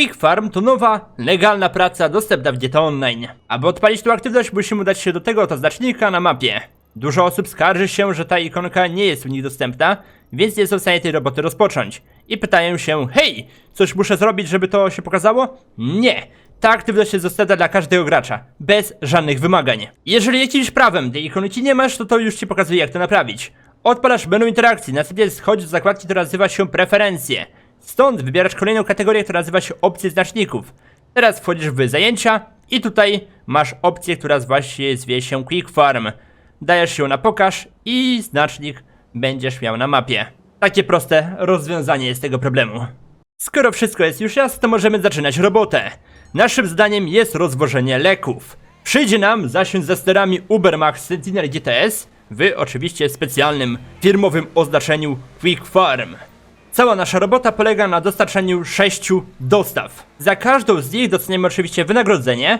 Quick Farm to nowa, legalna praca dostępna w GTA Online. Aby odpalić tą aktywność musimy udać się do tego oto znacznika na mapie. Dużo osób skarży się, że ta ikonka nie jest u nich dostępna, więc nie są w stanie tej roboty rozpocząć. I pytają się, hej, coś muszę zrobić, żeby to się pokazało? Nie. Ta aktywność jest dostępna dla każdego gracza, bez żadnych wymagań. Jeżeli jakimś prawem tej ikonki nie masz, to to już ci pokazuje jak to naprawić. Odpalasz menu interakcji, następnie schodź do zakładki, która nazywa się preferencje. Stąd wybierasz kolejną kategorię, która nazywa się opcje znaczników. Teraz wchodzisz w zajęcia i tutaj masz opcję, która właśnie zwie się Quick Farm. Dajesz ją na pokaż i znacznik będziesz miał na mapie. Takie proste rozwiązanie jest tego problemu. Skoro wszystko jest już jasne, to możemy zaczynać robotę. Naszym zadaniem jest rozwożenie leków. Przyjdzie nam zasiąść za sterami Ubermax Sentinel GTS w oczywiście specjalnym firmowym oznaczeniu Quick Farm. Cała nasza robota polega na dostarczaniu sześciu dostaw. Za każdą z nich dostaniemy oczywiście wynagrodzenie.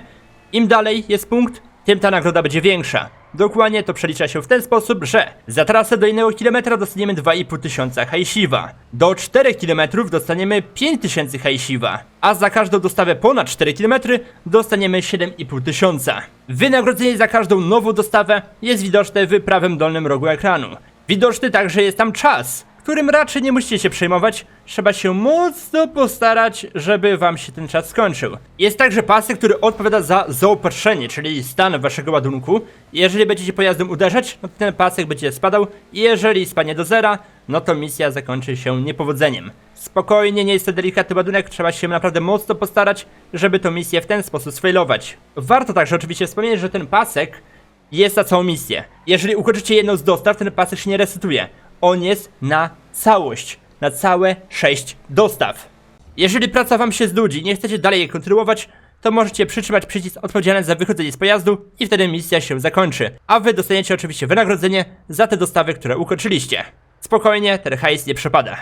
Im dalej jest punkt, tym ta nagroda będzie większa. Dokładnie to przelicza się w ten sposób, że za trasę do innego kilometra dostaniemy 2,5 tysiąca hajsiwa. Do 4 kilometrów dostaniemy 5 tysięcy hajsiwa. A za każdą dostawę ponad 4 km dostaniemy 7,5 tysiąca. Wynagrodzenie za każdą nową dostawę jest widoczne w prawym dolnym rogu ekranu. Widoczny także jest tam czas, którym raczej nie musicie się przejmować. Trzeba się mocno postarać, żeby wam się ten czas skończył. Jest także pasek, który odpowiada za zaopatrzenie, czyli stan waszego ładunku. Jeżeli będziecie pojazdem uderzać, no to ten pasek będzie spadał. Jeżeli spadnie do zera, no to misja zakończy się niepowodzeniem. Spokojnie, nie jest to delikatny ładunek, trzeba się naprawdę mocno postarać, żeby tą misję w ten sposób sfailować. Warto także oczywiście wspomnieć, że ten pasek jest na całą misję. Jeżeli ukończycie jedną z dostaw, ten pasek się nie resetuje. On jest na całość, na całe 6 dostaw. Jeżeli praca wam się znudzi i nie chcecie dalej jej kontynuować, to możecie przytrzymać przycisk odpowiedzialny za wychodzenie z pojazdu i wtedy misja się zakończy. A wy dostaniecie oczywiście wynagrodzenie za te dostawy, które ukończyliście. Spokojnie, ten hajs nie przepada.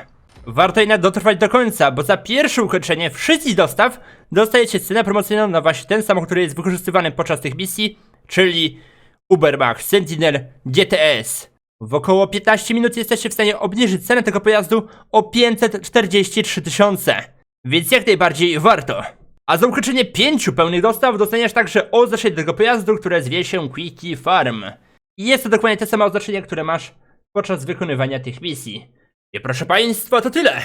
Warto jednak dotrwać do końca, bo za pierwsze ukończenie wszystkich dostaw dostajecie cenę promocyjną na właśnie ten samochód, który jest wykorzystywany podczas tych misji, czyli Uberbach Sentinel GTS. W około 15 minut jesteście w stanie obniżyć cenę tego pojazdu o 543 tysiące. Więc jak najbardziej warto. A za ukończenie 5 pełnych dostaw dostaniesz także oznaczenie tego pojazdu, które zwie się Quickie Farm. I jest to dokładnie te same oznaczenie, które masz podczas wykonywania tych misji. I proszę państwa, to tyle.